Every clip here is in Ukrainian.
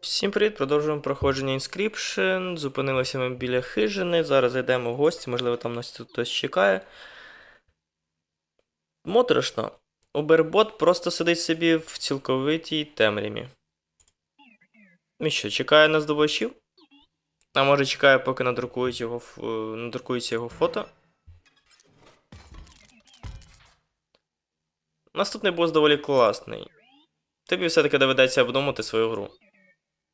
Всім привіт, продовжуємо проходження Inscription. Зупинилися ми біля хижини. Зараз зайдемо в гості, можливо, там нас тут хтось чекає. Моторошно. Убербот просто сидить собі в цілковитій темряві. І що, чекає на здобувачів? А може чекає, поки надрукують його, е, надрукується його фото. Наступний бос доволі класний. Тобі все-таки доведеться обдумати свою гру.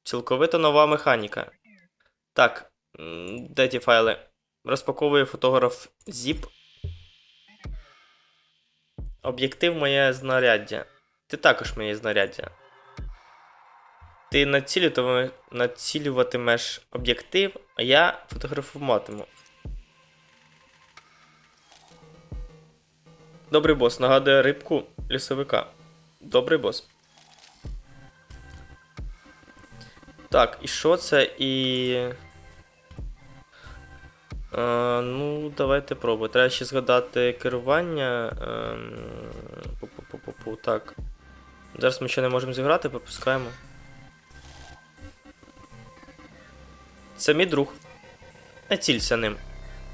Цілковито нова механіка. Так, де ті файли? Розпаковує фотограф ZIP. Об'єктив моє знаряддя. Ти також моє знаряддя. Ти націлюватиме- націлюватимеш об'єктив, а я фотографуватиму. Добрий бос нагадує рибку лісовика. Добрий бос. Так, і що це? І. Е, ну, давайте пробувати. Треба ще згадати керування. Ем, пу-пу-пу-пу-пу, Так. Зараз ми ще не можемо зіграти, пропускаємо. Це мій друг. Не цілься ним.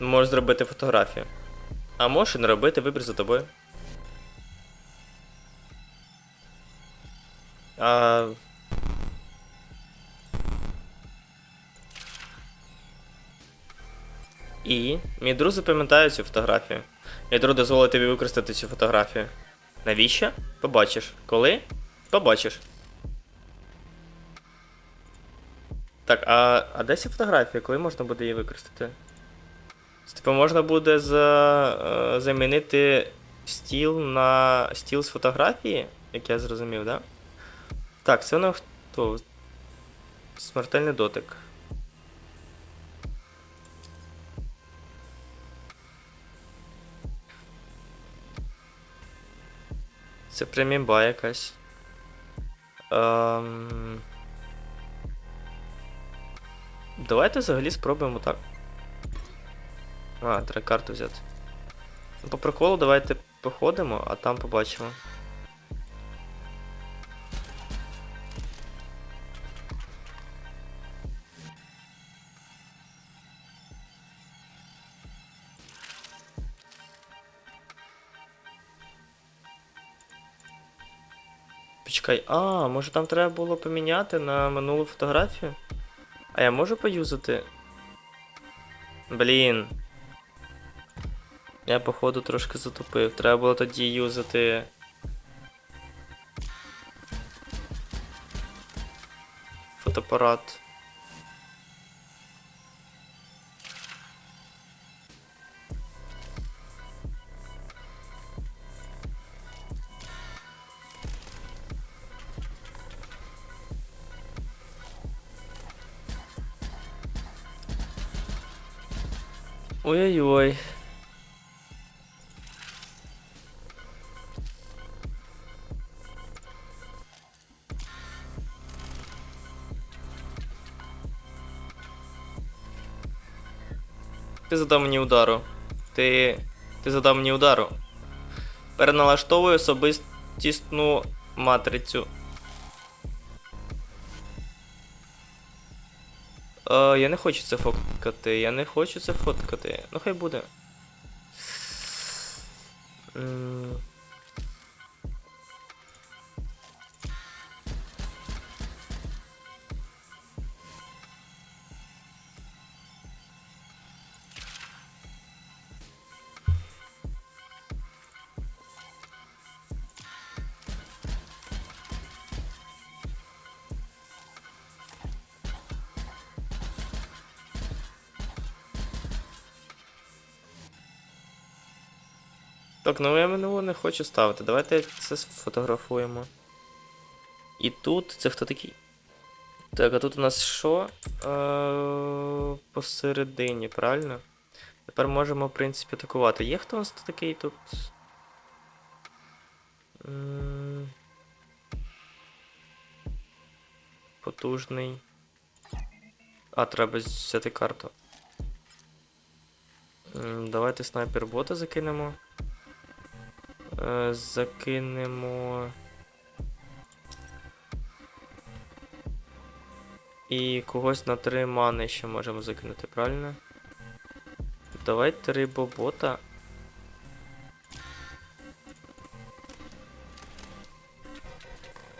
Можеш зробити фотографію. А можеш і не робити вибір за тобою. А... І мій друг запам'ятає цю фотографію. Мій друг дозволить тобі використати цю фотографію. Навіщо? Побачиш. Коли? Побачиш. Так, а, а де ця фотографія? Коли можна буде її використати? Типу можна буде за, е, замінити стіл на стіл з фотографії, як я зрозумів, да? Так, це воно хто? Смертельний дотик. Це премімба якась. Ем... Давайте взагалі спробуємо так. А, треба карту взяти. Ну, по приколу давайте походимо, а там побачимо. Почекай, а, може там треба було поміняти на минулу фотографію? А я можу поюзати? Блін. Я походу трошки затупив. Треба було тоді юзати. Фотоапарат. Ой-ой-ой. Ти задав мені удару. Ти. Ти задав мені удару. Переналаштовую особистісну матрицю. Е, я не хочу це фоткати. Я не хочу це фоткати. Ну хай буде. Так, ну я минуло не хочу ставити. Давайте це сфотографуємо. І тут це хто такий? Так, а тут у нас що? Е, посередині, правильно? Тепер можемо, в принципі, атакувати. Є хто у нас такий тут? Потужний. А, треба взяти карту. Давайте снайпер бота закинемо. Е, закинемо. І когось на три мани ще можемо закинути, правильно? Давай три бобота.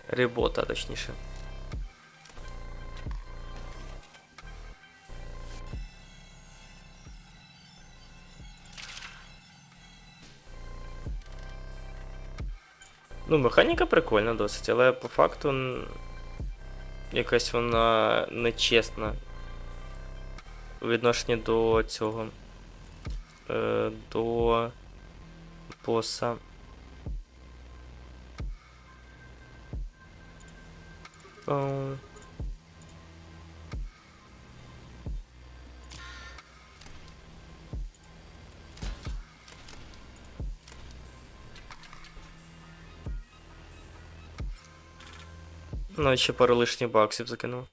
Рибота, точніше. Ну, механіка прикольна досить, але по факту якась вона нечесна у відношенні до цього. Е, до боса. О. Ну, ще пару лишніх баксів закинув.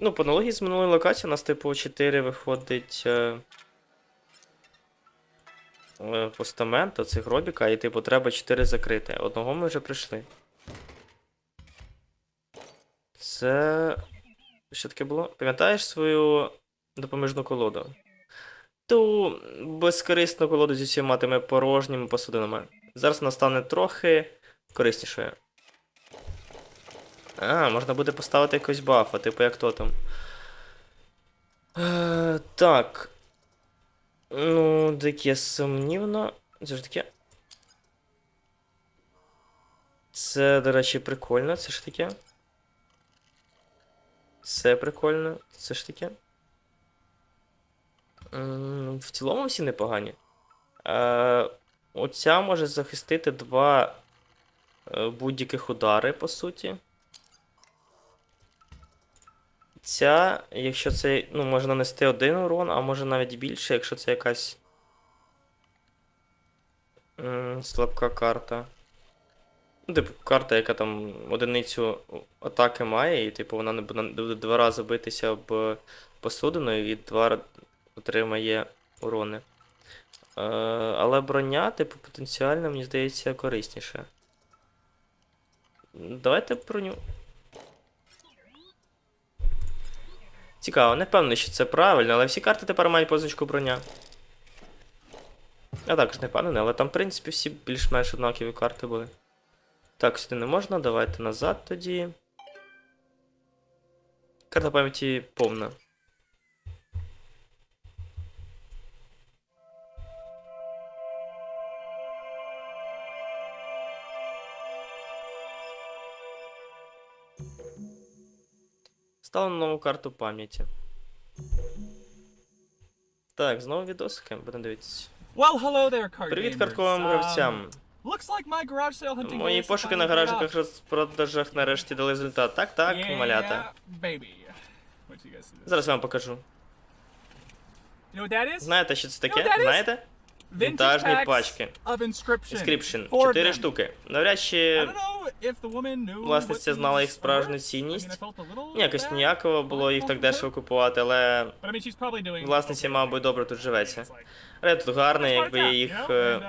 Ну, по аналогії з минулої локації у нас, типу, 4 виходить. Е... е, Постамент, цих гробіка, і типу треба 4 закрити. Одного ми вже прийшли. Це. Що таке було? Пам'ятаєш свою допоміжну колоду? Ту безкорисну колоду зі всіма тими порожніми посудинами. Зараз вона стане трохи кориснішою. А, можна буде поставити якось бафа, типу як то там. Е, так. Ну, таке сумнівно. Це ж таке. Це, до речі, прикольно, це ж таке. Це прикольно, це ж таке. М, В цілому всі непогані. Е, оця може захистити два е, будь-яких удари, по суті. Ця, якщо це, ну, може нанести один урон, а може навіть більше, якщо це якась слабка карта. Ну, типу, карта, яка там одиницю атаки має, і типу вона не буде два рази битися об посудину і два отримає урони. Е, але броня, типу, потенціально, мені здається, корисніше. Давайте броню. Цікаво, не впевнений, що це правильно, але всі карти тепер мають позначку броня. Я також не впевнений, але там, в принципі, всі більш-менш однакові карти були. Так, сюди не можна, давайте назад тоді. Карта пам'яті повна. Ставимо нову карту пам'яті. Так, знову відосики, будемо дивитися. Well, hello there, card Привіт картковим Um, гравцям. Мої пошуки на off. розпродажах нарешті дали результат. Так, так, yeah, малята. baby. What you guys? Зараз я вам покажу. You know what that is? Знаєте, що це таке? that is- Знаєте? Вінтажні пачки. Inscription. Чотири штуки. Навряд чи власниця знала їх справжню цінність. Якось ніяково було їх так дешево купувати, але власниці, мабуть, добре тут живеться. Але тут smart якби cat, їх е,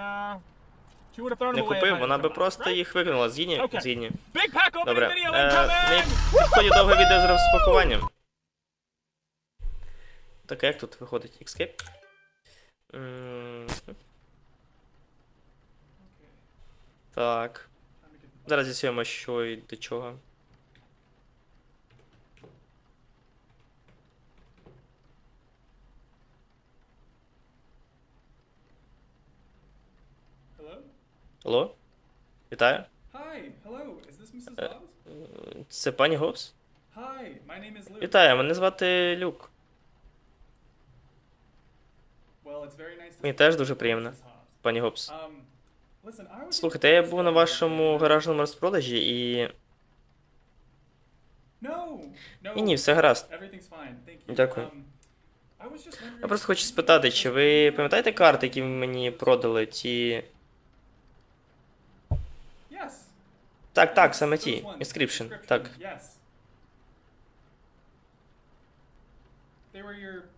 uh, не купив, вона би просто їх викинула. Згідні? Згідні. Добре. Е, incoming! довге відео з розпакуванням. Так, як тут виходить? Escape? М, Так. Зараз з'ясуємо, що і до чого. Hello? Алло? Вітаю? Hi, hello. Is this Mrs. Uh, Це пані Гобс? Hi, my name is Luke. Вітаю, мене звати Люк. Мені теж дуже приємно, пані Гобс. I was Слухайте, я був на вашому гаражному розпродажі і. No. Ні, все гаразд. Дякую. Wondering Я просто хочу спитати, чи ви пам'ятаєте карти, які ви мені продали? Ті. Так, так, саме ті. Inscription, так.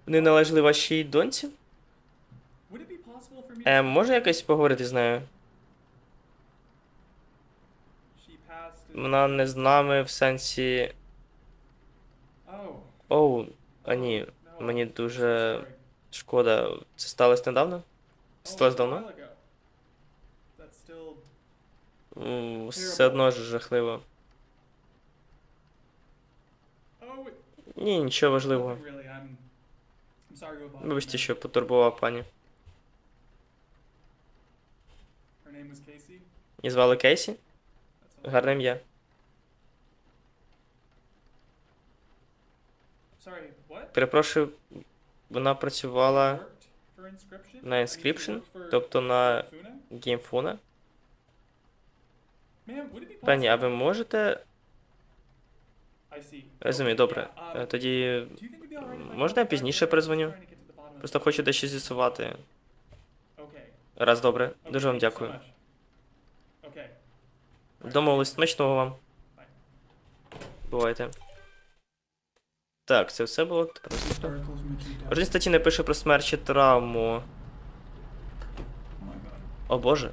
Вони належали вашій доньці? Е, може якось поговорити з нею? Вона не з нами в сенсі. Оу, а ні, мені дуже шкода. Це сталося недавно? Це сталося давно? Все одно ж жахливо. Ні, нічого важливого. Вибачте, що потурбував пані. Її звали Кейсі? Гарне ім'я. Перепрошую, вона працювала на Inscription, тобто на Funa? геймфона. Ma'am, would it be Пані, а ви можете. Розумію, добре. um, Е, Тоді можна я пізніше перезвоню? Просто хочу дещо з'ясувати. Раз добре. Дуже вам дякую. Домовились, смачного вам. Bye. Бувайте. Так, це все було. Тепер. В статті не пише про смерть чи травму. О боже.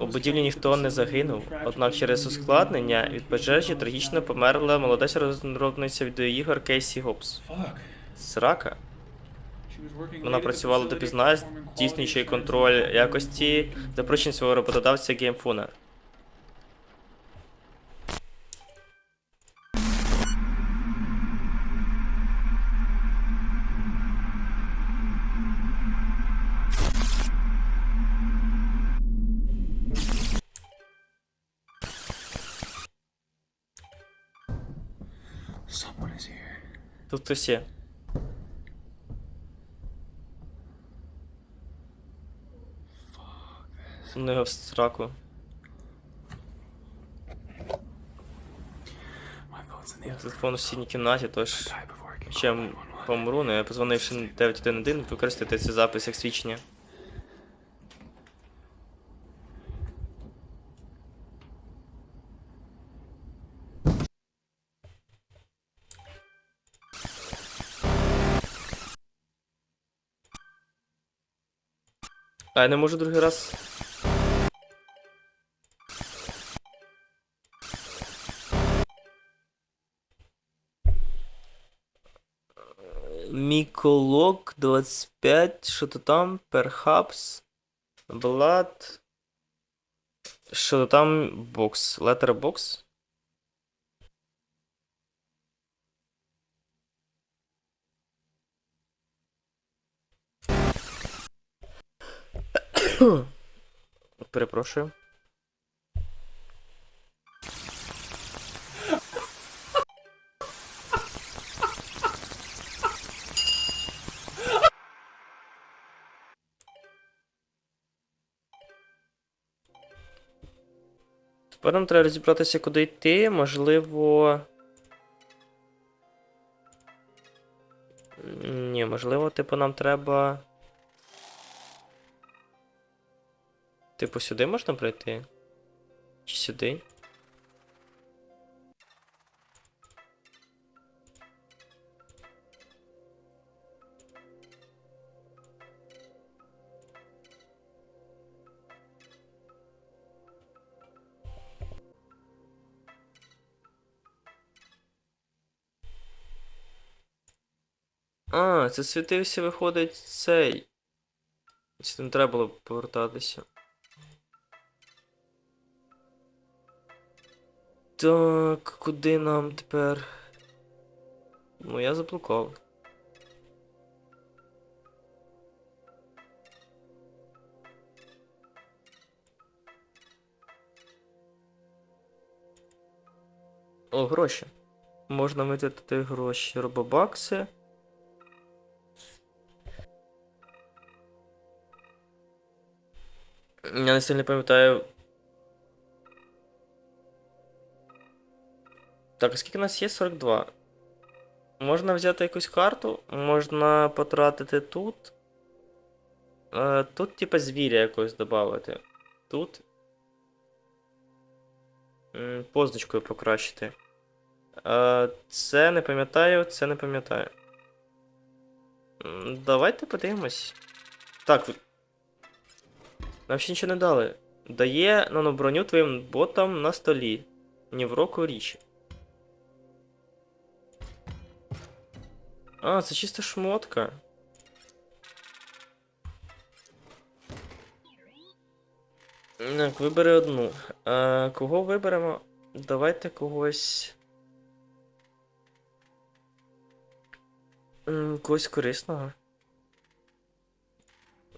У будівлі ніхто не загинув, однак через ускладнення від пожежі трагічно померла молода розробниця відеоігор Кейсі Гобс. Срака. Вона працювала допізна, здійснюючи контроль якості запрошень свого роботодавця Геймфуна. Тут хтось є. Ну його в other Телефон у сусідній кімнаті, тож Die before I ще call м- 911. помру, не позвонивши 911, використати цей запис як свідчення. А я не можу другий раз. Міколог 25, що то там? Perhaps. Blood. Що то там? Бокс. Letterbox. Перепрошую. Тепер нам треба розібратися, куди йти. Можливо. Ні, можливо, типу, нам треба. Типу, сюди можна прийти? Чи сюди? А, це світився, виходить, цей. Це не треба було повертатися. Так, куди нам тепер? Ну, я заблукав. О, гроші. Можна витратити гроші. Робобакси. Я не сильно пам'ятаю. Так, а скільки у нас є? 42. Можна взяти якусь карту, можна потратити тут. Е, тут, типа, звіря якось додати. Тут. Позначкою покращити. Е, це не пам'ятаю, це не пам'ятаю. Давайте подивимось. Так, Нам ще нічого не дали. Дає наноброню твоїм ботам на столі. Ні в року річ. А, це чисто шмотка. Так, вибери одну. А, кого виберемо? Давайте когось. Когось корисного.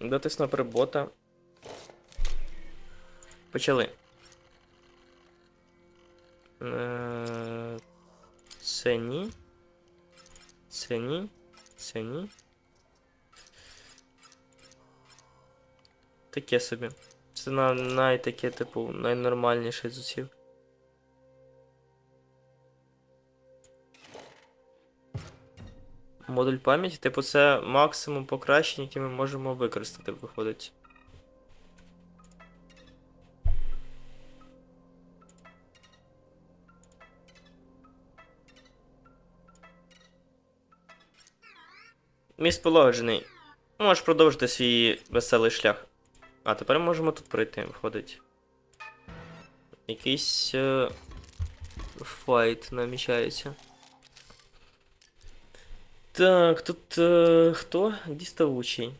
Дати снайпер бота. Почали. Е, Це ні. Це ні. Це ні. Таке собі. Це на, найтаке, типу, найнормальніше з усіх. Модуль пам'яті, типу, це максимум покращень, які ми можемо використати, виходить. Міст полагоджений. Можеш продовжити свій веселий шлях. А, тепер можемо тут пройти, виходить. Якийсь е, файт намічається. Так, тут е, хто? Діставучий.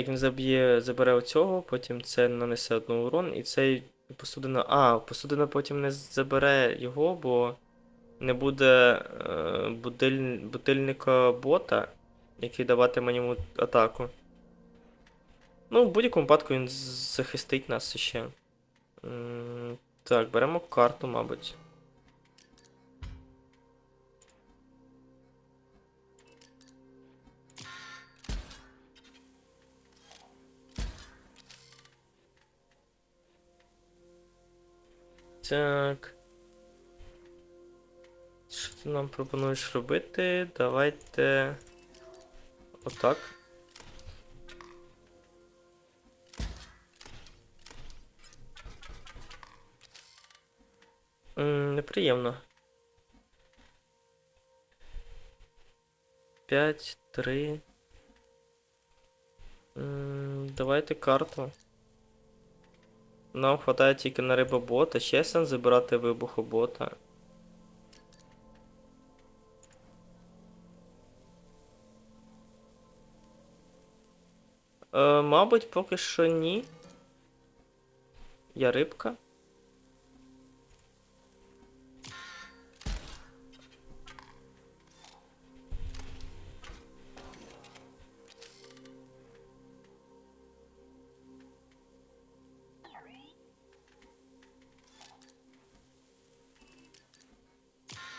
Як він заб'є, забере оцього, потім це нанесе одну урон, і цей посудина. А, посудина потім не забере його, бо не буде е, будиль, будильника бота, який даватиме йому атаку. Ну, в будь-якому випадку він захистить нас ще. М, Так, беремо карту, мабуть. Так. Що ти нам пропонуєш робити? Давайте. Отак. М, Неприємно. 5, 3. Давайте карту. Нам хватає тільки на рибобота. Ще сенс забирати вибухобота. Е, мабуть, поки що ні. Я рибка.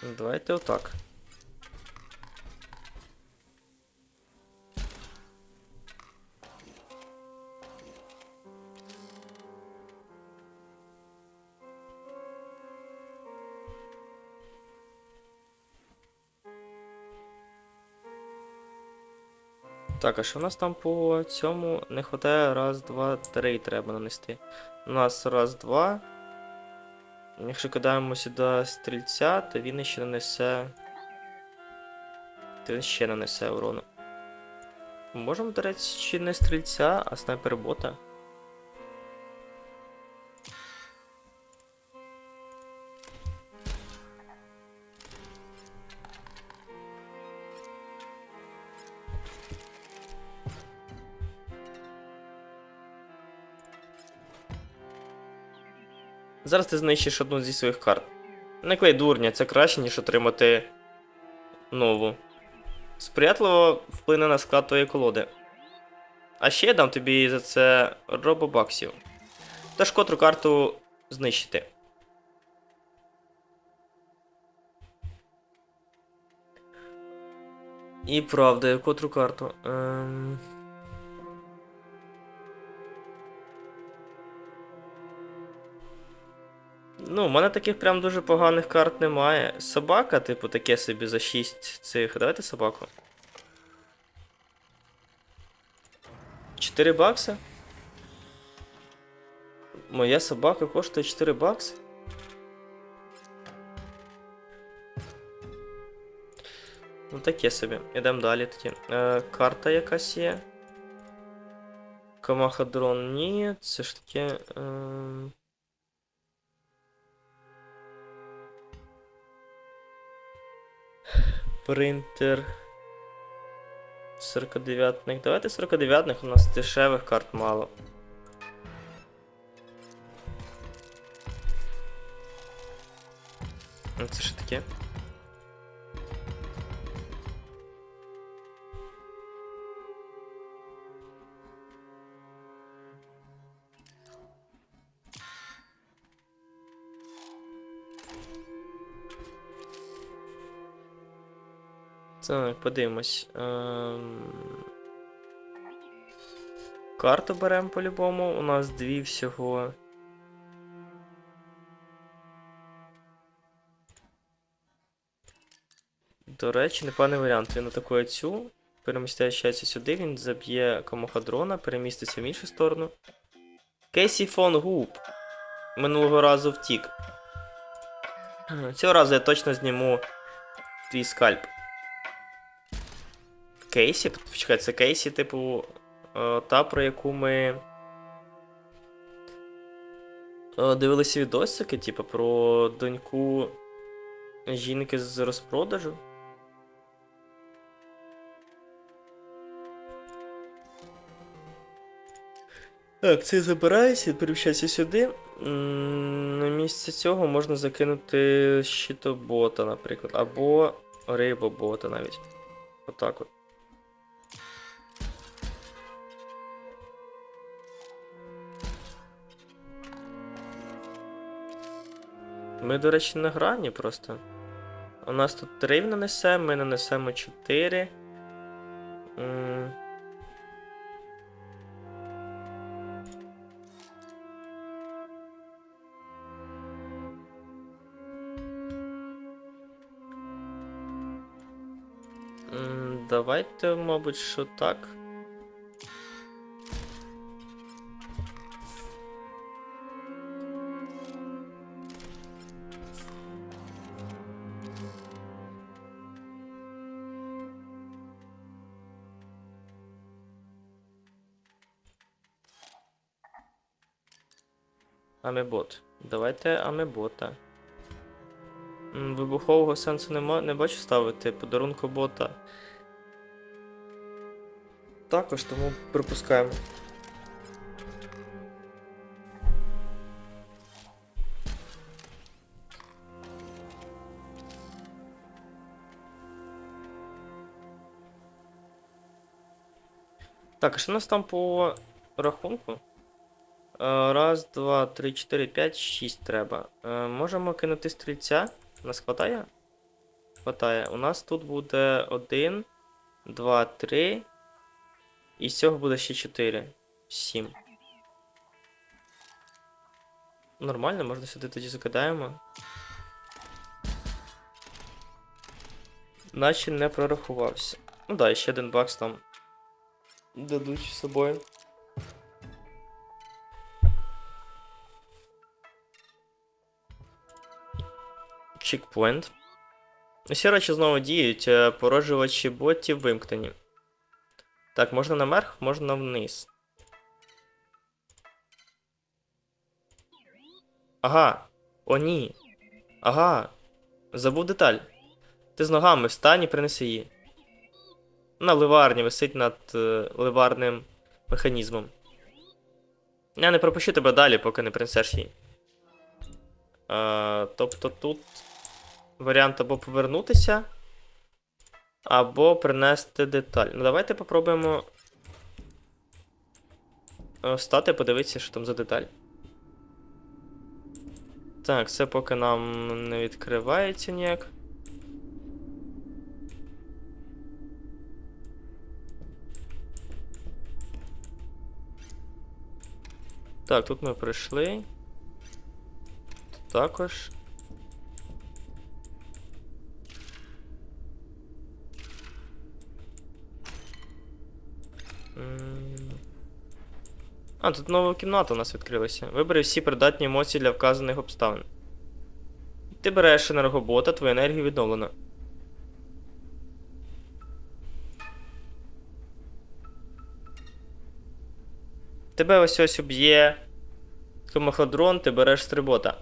Давайте отак. Так, а що у нас там по цьому не вистачає? Раз, два, три треба нанести. У нас раз, два. Якщо кидаємо сюди стрільця, то він ще нанесе. То він ще нанесе урону. Можемо, до речі, не стрільця, а снайпер бота. Зараз ти знищиш одну зі своїх карт. Не клей дурня, це краще, ніж отримати нову. Сприятливо вплине на склад твоєї колоди. А ще я дам тобі за це робобаксів. Тож котру карту знищити. І правда, котру карту. Ем... Ну, у мене таких прям дуже поганих карт немає. Собака, типу, таке собі за 6 цих. Давайте собаку. 4 бакси? Моя собака коштує 4 бакси? Ну таке собі. Ідемо далі тоді. Е, карта якась є. Камахадрон ні, це ж таке. Е... Принтер. 49-ник. Давайте 49-ник, у нас дешевих карт мало. Ну, Це що таке? Так, подивимось. Ем... Карту беремо по-любому. У нас дві всього. До речі, непоганий варіант. Він атакує цю, перемістяється сюди, він заб'є комохадрона, переміститься в іншу сторону. Кейсі фон Гуп. Минулого разу втік. Цього разу я точно зніму твій скальп. Кейсі? Почекай, це Кейсі, типу, е, та, про яку ми. е, Дивилися відосики, типу, про доньку жінки з розпродажу. Так, це забирається, переміщається сюди. На місце цього можна закинути щитобота, наприклад, або рибобота навіть. Отак от. Ми, до речі, на грані просто. У нас тут 3 нанесемо, ми нанесемо 4. М. М, Давайте, мабуть, що так. Амебот. Давайте амебота. Вибухового сенсу нема, не бачу ставити подарунку бота. Також, тому припускаємо. Так, а що у нас там по рахунку? Е, Раз, два, три, чотири, п'ять, шість треба. Е, Можемо кинути стрільця. У нас хватає? Хватає. У нас тут буде один, два, три. І з цього буде ще чотири. Сім. Нормально, можна сюди тоді закидаємо. Наче не прорахувався. Ну да, ще один бакс там. Дадуть з собою. Чекпоінт. Усі речі знову діють, е, породжувачі ботів вимкнені. Так, можна наверх, можна вниз. Ага. О, ні. Ага. Забув деталь. Ти з ногами встань і принеси її. На ливарні висить над е, ливарним механізмом. Я не пропущу тебе далі, поки не принесеш її. Е, тобто тут варіант або повернутися, або принести деталь. Ну, давайте попробуємо е, встати, подивитися, що там за деталь. Так, це поки нам не відкривається ніяк. Так, тут ми пройшли. Тут також. М, А, тут нова кімната у нас відкрилася. Вибери всі придатні емоції для вказаних обставин. Ти береш енергобота, твою енергію відновлено. Тебе ось ось уб'є Хомоходрон, ти береш стрибота.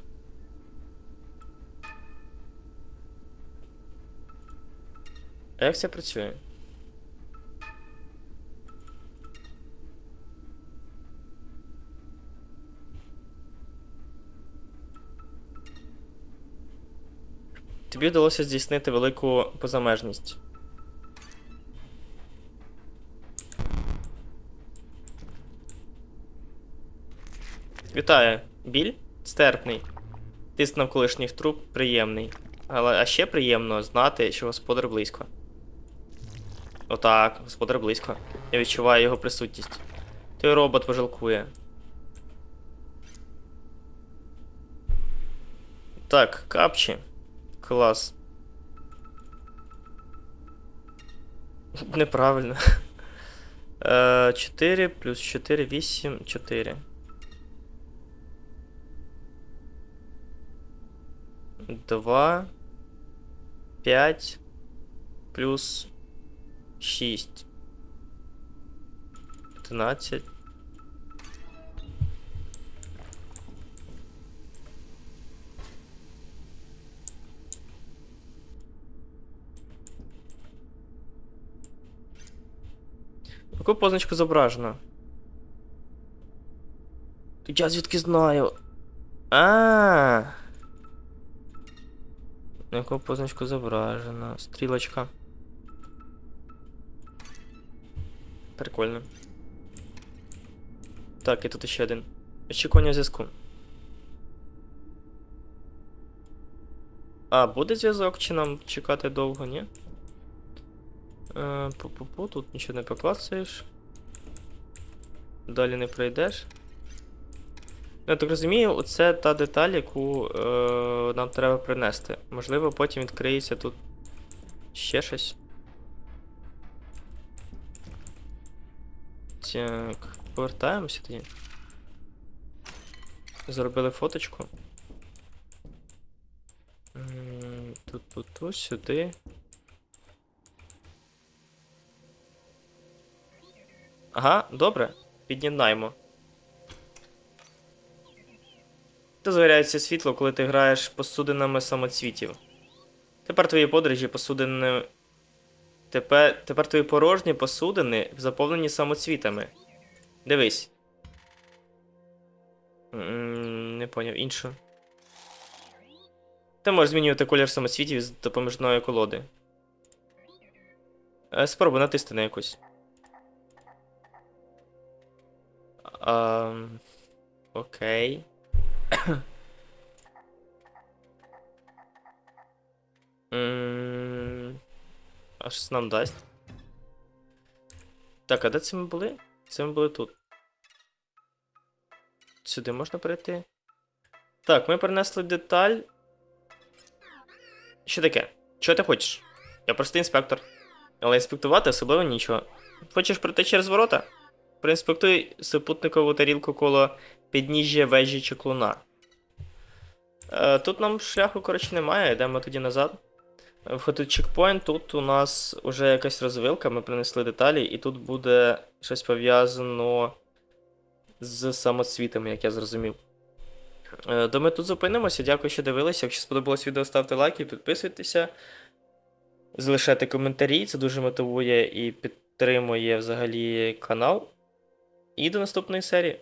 А як це працює? Тобі вдалося здійснити велику позамежність. Вітаю. Біль стерпний. Тиск навколишніх труб приємний. Але а ще приємно знати, що господар близько. Отак, господар близько. Я відчуваю його присутність. Той робот пожалкує. Так, капчі. Клас. Неправильно. Е, 4 плюс 4, 8, 4. Два. П'ять. Плюс шість. П'ятнадцять. Яку позначку зображено? Я звідки знаю? А. Яку позначку зображено? Стрілочка. Прикольно. Так, і тут ще один. Очікування зв'язку. А, буде зв'язок, чи нам чекати довго, ні? Е, Пу-пу-пу, тут нічого не поклацаєш. Далі не пройдеш. Я так розумію, оце та деталь, яку е, нам треба принести. Можливо, потім відкриється тут ще щось. Так, повертаємося тоді. Зробили фоточку. Тут, тут, тут, сюди. Ага, добре. Під'єднаємо. Та згоряється світло, коли ти граєш посудинами самоцвітів. Тепер твої подорожі посудини. Тепер, тепер твої порожні посудини заповнені самоцвітами. Дивись. М, Не поняв, іншу. Ти можеш змінювати колір самоцвітів з допоміжної колоди. Е, Спробуй натисти на якусь. А, окей. А що нам дасть? Так, а де це ми були? Це ми були тут. Сюди можна перейти? Так, ми перенесли деталь. Що таке? Що ти хочеш? Я простий інспектор. Але інспектувати особливо нічого. Хочеш пройти через ворота? Проінспектуй супутникову тарілку коло підніжжя вежі чеклуна. Е, тут нам шляху, коротше, немає, йдемо тоді назад. Входить чекпоінт, тут у нас вже якась розвилка, ми принесли деталі, і тут буде щось пов'язано з самоцвітами, як я зрозумів. Е, То ми тут зупинимося. Дякую, що дивилися. Якщо сподобалось відео, ставте лайки, підписуйтеся, залишайте коментарі, це дуже мотивує і підтримує взагалі канал. І до наступної серії.